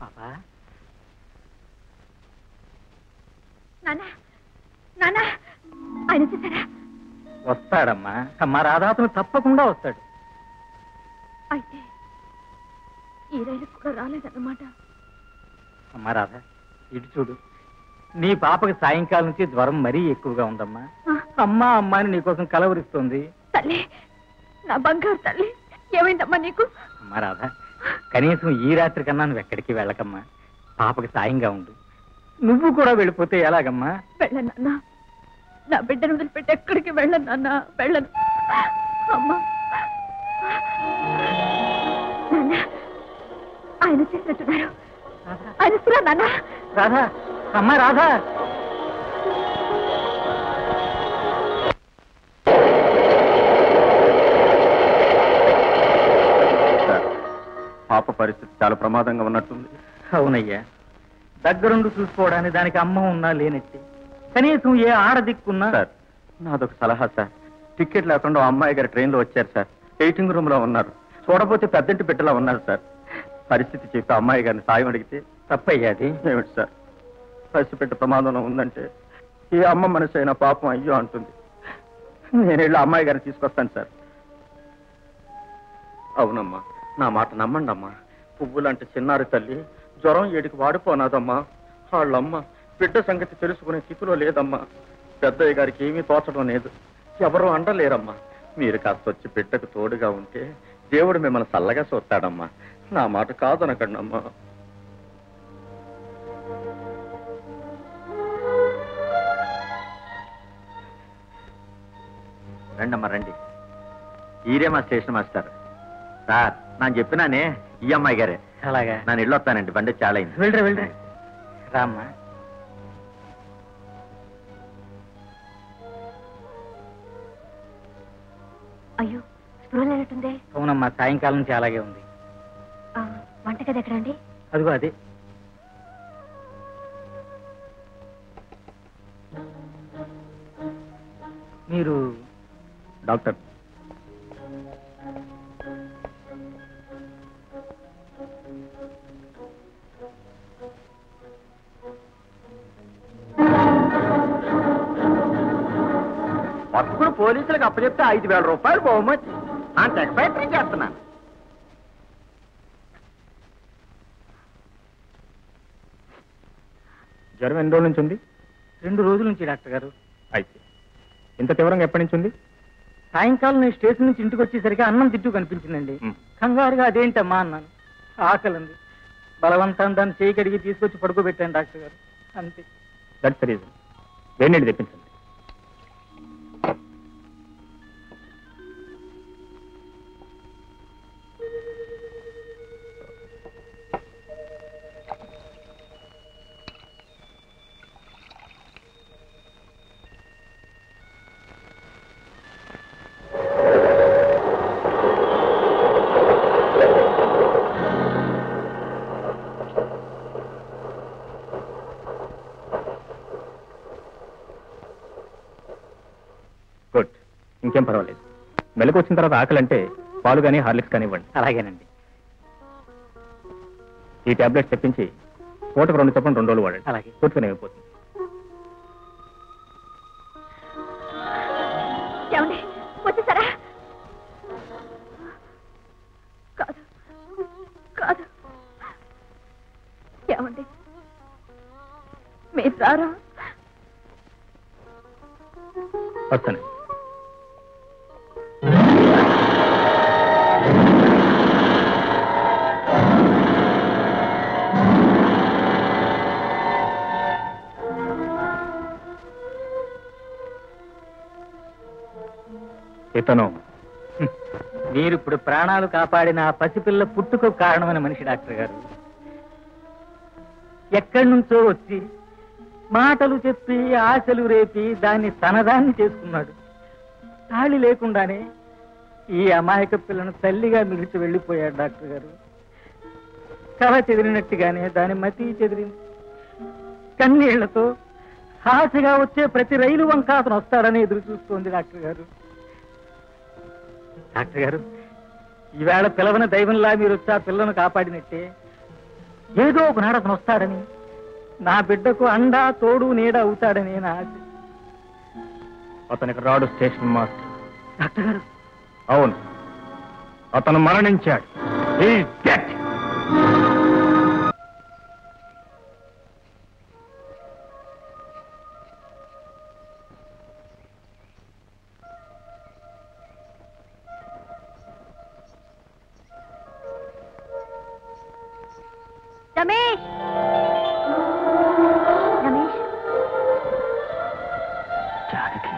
పాపా? నాన్న నాన్న ఆయన వచ్చేసారా వస్తాడమ్మా అమ్మా రాధాతను తప్పకుండా వస్తాడు. అయితే ఈ రైలు కూడా రాలేదన్నమాట. అమ్మా రాధా ఇటు చూడు. నీ పాపకి సాయంకాలం నుంచి జ్వరం మరీ ఎక్కువగా ఉందమ్మా. అమ్మా అమ్మా అని నీకోసం కలవరిస్తుంది. తల్లి నా బంగారు తల్లి ఏమైందమ్మా నీకు? అమ్మా రాధా కనీసం ఈ రాత్రి కన్నా నువ్వు ఎక్కడికి వెళ్ళకమ్మా. పాపకి సాయంగా ఉండు. నువ్వు కూడా వెళ్ళిపోతే ఎలాగమ్మా? వెళ్ళను నాన్న. నా బిడ్డను వదిలిపెట్టి ఎక్కడికి వెళ్ళను నాన్న. వెళ్ళను. అమ్మా. ఆయన వచ్చేసినట్టున్నారు ఆయన నాన్న? రాధా. అమ్మా రాధా. పాప పరిస్థితి చాలా ప్రమాదంగా ఉన్నట్టుంది. అవునయ్యా. దగ్గరుండి చూసుకోవడానికి దానికి అమ్మ ఉన్నా లేనట్టి. కనీసం ఏ ఆడదిక్కున్నా సార్. నాదొక సలహా సార్. టికెట్ లేకుండా అమ్మాయి గారు ట్రైన్లో వచ్చారు సార్. వెయిటింగ్ రూమ్లో ఉన్నారు. చూడబోతే పెద్దంటి బిడ్డలా ఉన్నారు సార్. పరిస్థితి చెప్పి అమ్మాయి గారిని సాయం అడిగితే తప్పయ్యా అది. ఏమిటి సార్? పసిపెట్ట ప్రమాదంలో ఉందంటే ఏ అమ్మ మనసు అయినా పాపం అయ్యో అంటుంది. నేను వెళ్ళి అమ్మాయి గారిని తీసుకొస్తాను సార్. అవునమ్మా. నా మాట నమ్మండి అమ్మా పువ్వులంటే చిన్నారి తల్లి జ్వరం ఏడికి వాడిపోనాదమ్మా. వాళ్ళమ్మ బిడ్డ సంగతి తెలుసుకునే స్థితిలో లేదమ్మా. పెద్దయ్య గారికి ఏమీ తోచడం లేదు. ఎవరు అండలేరమ్మా. మీరు కాస్త వచ్చి బిడ్డకు తోడుగా ఉంటే దేవుడు మిమ్మల్ని చల్లగా చూస్తాడమ్మా. నా మాట కాదనకండి అమ్మా రండమ్మా రండి. ఈరే మా స్టేషన్ మాస్టర్? సార్ నేను చెప్పినానే ఈ అమ్మాయి గారే. అలాగా. నేను ఇల్లు వస్తానండి బండి చాలా అయింది. వెళ్ళరా వెళ్ళరా. రామ్మా. అయ్యో స్పృహ లేనట్టుందే అవునమ్మా సాయంకాలం నుంచి అలాగే ఉంది. ఆ, వంటగది ఎక్కడండి అదిగో అదే. మీరు డాక్టర్. అప్పుడు పోలీసులకు అప్పచెప్తే ఐదు వేల రూపాయలు బహుమతి. అంత ఎక్స్పైరీ చేస్తున్నాను. జ్వరం ఎన్ని రోజుల నుంచి ఉంది? రెండు రోజుల నుంచి డాక్టర్ గారు. అయితే ఇంత తీవ్రంగా ఎప్పటి నుంచి ఉంది? సాయంకాలం నేను స్టేషన్ నుంచి ఇంటికి వచ్చేసరికి అన్నం తిట్టు కనిపించిందండి. కంగారుగా అదేంటమ్మా అన్నాను. ఆకలింది. బలవంతం దాన్ని చేయి కడిగి తీసుకొచ్చి పడుకోబెట్టాను డాక్టర్ గారు. అంతే. దట్స్ రీజన్ వేడి నీళ్ళు తెప్పించండి. ఇంకేం పర్వాలేదు. మెలకు వచ్చిన తర్వాత ఆకలి అంటే పాలు కానీ హార్లిక్స్ కానీ ఇవ్వండి. అలాగేనండి. ఈ టాబ్లెట్స్ తెప్పించి పూటకు రెండు చొప్పున రెండు రోజులు వాడండి. అలాగే. పూర్తిగా అయిపోతుంది ఇతను. మీరు ఇప్పుడు ప్రాణాలు కాపాడిన ఆ పసిపిల్ల పుట్టుకు కారణమైన మనిషి డాక్టర్ గారు. ఎక్కడి నుంచో వచ్చి మాటలు చెప్పి ఆశలు రేపి దాన్ని తనదాన్ని చేసుకున్నాడు. తాళి లేకుండానే ఈ అమాయక పిల్లను తల్లిగా మిగిల్చి వెళ్ళిపోయాడు డాక్టర్ గారు. కళ చెదిరినట్టుగానే దాని మతి చెదిరింది. కన్నీళ్ళతో ఆశగా వచ్చే ప్రతి రైలు వంక అతను వస్తాడని ఎదురు చూస్తోంది డాక్టర్ గారు. డాక్టర్ గారు ఈవేళ పిలవని దైవంలా మీరు వచ్చి ఆ పిల్లను కాపాడినట్టే ఏదో ఒకనాడు అతను వస్తాడని నా బిడ్డకు అండా తోడు నీడ అవుతాడని నా ఆశ. అతనికి రాడు స్టేషన్ మాస్టర్. డాక్టర్ గారు. అవును. అతను మరణించాడు. Dead. రమేష్! రమేష్! జానకి.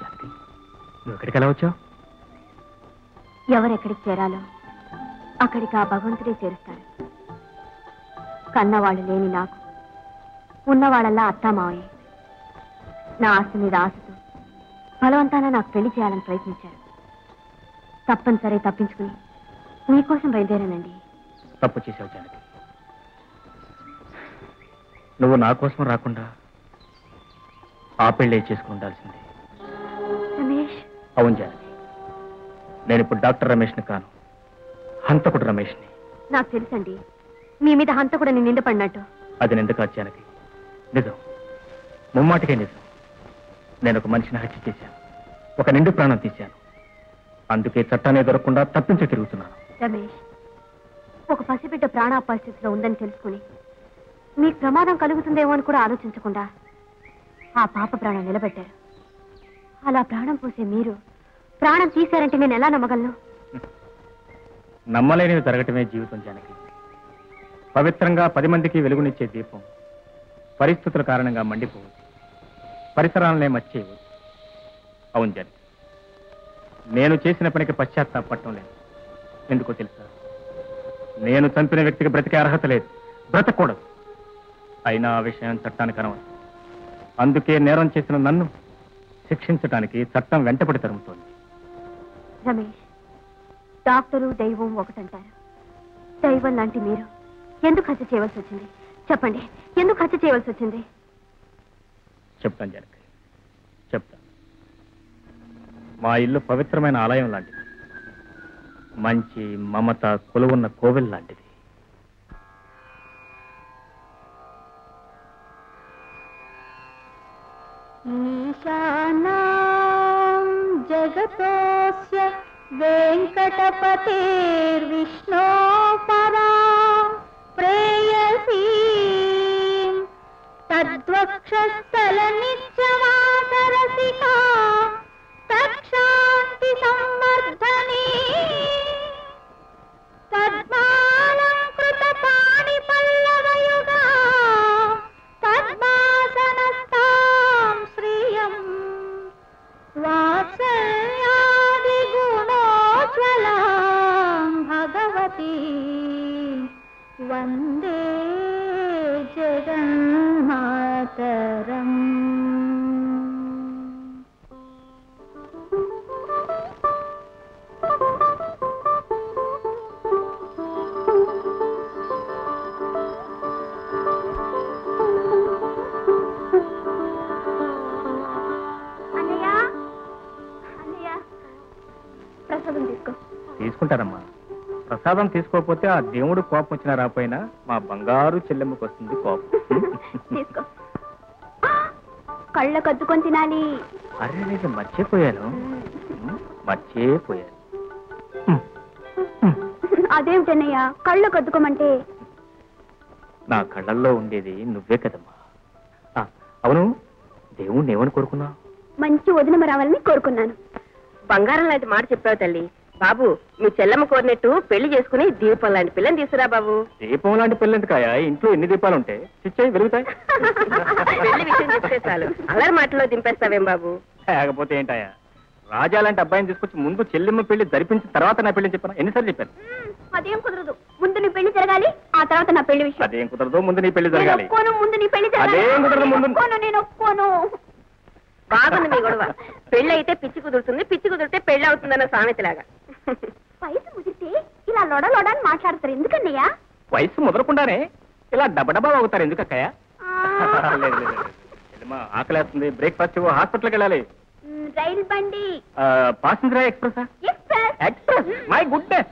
జానకి నువ్వు ఎక్కడికి ఎలా వచ్చావు? ఎవరెక్కడికి చేరాలో అక్కడికి ఆ భగవంతుడే చేరుస్తాడు. కన్నవాళ్ళు లేని నాకు ఉన్నవాళ్ళల్లా అత్తామావయ్య. నా ఆస్తి మీద ఆశతో బలవంతాన నాకు పెళ్ళి చేయాలని ప్రయత్నించారు తప్పనిసరి తప్పించుకుని. మీకోసం బయలుదేరానండి. తప్పు చేసావు జానకి. నువ్వు నా కోసం రాకుండా ఆ పెళ్ళే చేసుకుని ఉండాల్సిందే. రమేష్. అవును జానకి. నేను ఇప్పుడు డాక్టర్ రమేష్ని కాను. హంతకుడు రమేష్ని. నాకు తెలుసండి. మీ మీద హంత కూడా నేను నిందపడినట్టు అది నిందకా జానకి. నిజం. ముమ్మాటికే నిజం. నేను ఒక మనిషిని హత్య చేశాను. ఒక నిండు ప్రాణం తీశాను. అందుకే చట్టాన్ని దొరకకుండా తప్పించి తిరుగుతున్నాను. రమేష్ ఒక పసిబిడ్డ ప్రాణ పరిస్థితిలో ఉందని తెలుసుకుని మీకు ప్రమాదం కలుగుతుందేమో అని కూడా ఆలోచించకుండా ఆ పాప ప్రాణం నిలబెట్టారు. అలా ప్రాణం పోసే మీరు ప్రాణం తీశారంటే నేను ఎలా నమ్మగలను? నమ్మలేనివి జరగటమే జీవితం జానకి. పవిత్రంగా పది మందికి వెలుగునిచ్చే దీపం పరిస్థితుల కారణంగా మండిపోవచ్చు. పరిసరాలనే మర్చేయవచ్చు అవును జానకి. నేను చేసిన పనికి పశ్చాత్తాపడటం లేదు. ఎందుకో తెలుసా? నేను చంపిన వ్యక్తికి బ్రతికే అర్హత లేదు. బ్రతకూడదు. అయినా ఆ విషయం చట్టానికి అనవసరం అందుకే నేరం చేసిన నన్ను శిక్షించడానికి చట్టం వెంటపడి తరుముతోంది. రమేష్ డాక్టరు దైవం ఒకటంటారు. దైవం లాంటి మీరు ఎందుకు హత్య చేయవలసి వచ్చింది? చెప్పండి ఎందుకు హత్య చేయవలసి వచ్చింది? చెప్తాను జనక. చెప్తాను. మా ఇల్లు పవిత్రమైన ఆలయం లాంటిది. మంచి మమత కొలువున్న కోవిల్ లాంటిది. ఈశానాం జగతోస్య వెంకటపతిర్విష్ణో పరా ప్రేయసీ. తద్వక్షస్థల నిత్యమాసరసికా सम्मर्दने తీసుకుంటానమ్మా ప్రసాదం తీసుకోకపోతే ఆ దేవుడు కోపం వచ్చినా రాపోయినా మా బంగారు చెల్లెమ్మకి వస్తుంది కోపం. తీసుకో. కళ్ళ కద్దుకొని తినాలి. అరే నేను మర్చిపోయాను. మర్చిపోయాను. అదేమిటన్నయ్య కళ్ళు కద్దుకోమంటే? నా కళ్ళల్లో ఉండేది నువ్వే కదమ్మా. ఆ, అవును దేవుణ్ణి ఏమని కోరుకున్నావు? మంచి వదిన రావాలని కోరుకున్నాను. బంగారం లాంటి మాట చెప్పావు తల్లి. బాబు మీ చెల్లమ్మ కోరినట్టు పెళ్ళి చేసుకుని దీపం లాంటి పిల్లని తీసుకురా బాబు. దీపం లాంటి పెళ్ళెందుకాయ ఇంట్లో ఎన్ని దీపాలు ఉంటాయి చిచ్చాయి వెలుగుతాయి. పెళ్ళి విషయం చెప్తే చాలు అల్లరి మాటలో దింపేస్తావేం బాబు? లేకపోతే ఏంటాయా? రాజా లాంటి అబ్బాయిని తీసుకొచ్చి ముందు చెల్లెమ్మ పెళ్ళి జరిపించిన తర్వాత నా పెళ్ళి చెప్పాను? ఎన్నిసార్లు చెప్పాను? అదేం కుదరదు. ముందు నీ పెళ్ళి జరగాలి ఆ తర్వాత నా పెళ్ళి విషయం. అదేం కుదరదు ముందు నీ పెళ్ళి జరగాలి. ముందు నీ పెళ్ళి జరగాలి. అదేం కుదరదు, ముందు- ఒప్పుకోను నేను ఒప్పుకోను. బాగుంది మీ గొడవ. పెళ్ళి అయితే పిచ్చి కుదురుతుంది పిచ్చి కుదిరితే పెళ్ళి అవుతుందన్న సామెతలాగా. వయసు ముదిరితే ఇలా లొడ లొడ అని మాట్లాడతారు. ఎందుకన్నయ్యా? వయసు ముదరకుండానే ఇలా డబ్బడబ్బా అవుతారు ఎందుకక్కయ్య. లేదు లేదు. చెల్లెమ్మ ఆకలేస్తుంది. బ్రేక్ఫాస్ట్ హాస్పిటల్కి వెళ్ళాలి. రైలు బండి. పాసింజరా ఎక్స్ప్రెసా express. Express? My. Goodness.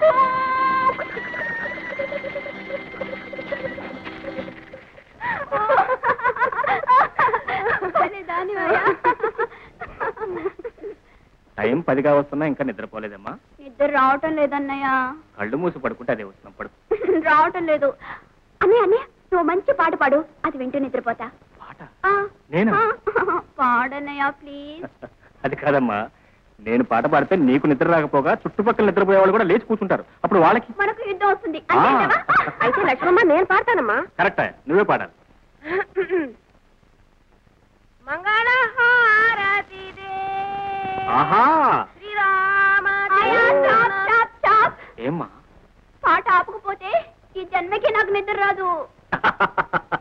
Time పదిగా వస్తున్నా ఇంకా నిద్రపోలేదమ్మా. నిద్ర రావటం లేదన్నయ్య. కళ్ళు మూసి పడుకుంటే అదే వస్తున్నాం పడుకు రావటం లేదు. అన్నయ్య అన్నయ్య నువ్వు మంచి పాట పాడు. అది వింటూ నిద్రపోతా. పాట? నేనా? పాడన్నయ్య ప్లీజ్. అది కాదమ్మా. నేను పాట పాడితే నీకు నిద్ర రాకపోగా చుట్టుపక్కల నిద్రపోయే వాళ్ళు కూడా లేచి కూర్చుంటారు. అప్పుడు వాళ్ళకి మనకు యుద్ధం వస్తుంది? అయితే లక్ష్మమ్మ నేను పాడతానమ్మా. కరెక్టా నువ్వే పాడాలి. ఆహా. ఏమ్మా? పాట ఆపకపోతే ఈ జన్మకి నాకు నిద్ర రాదు.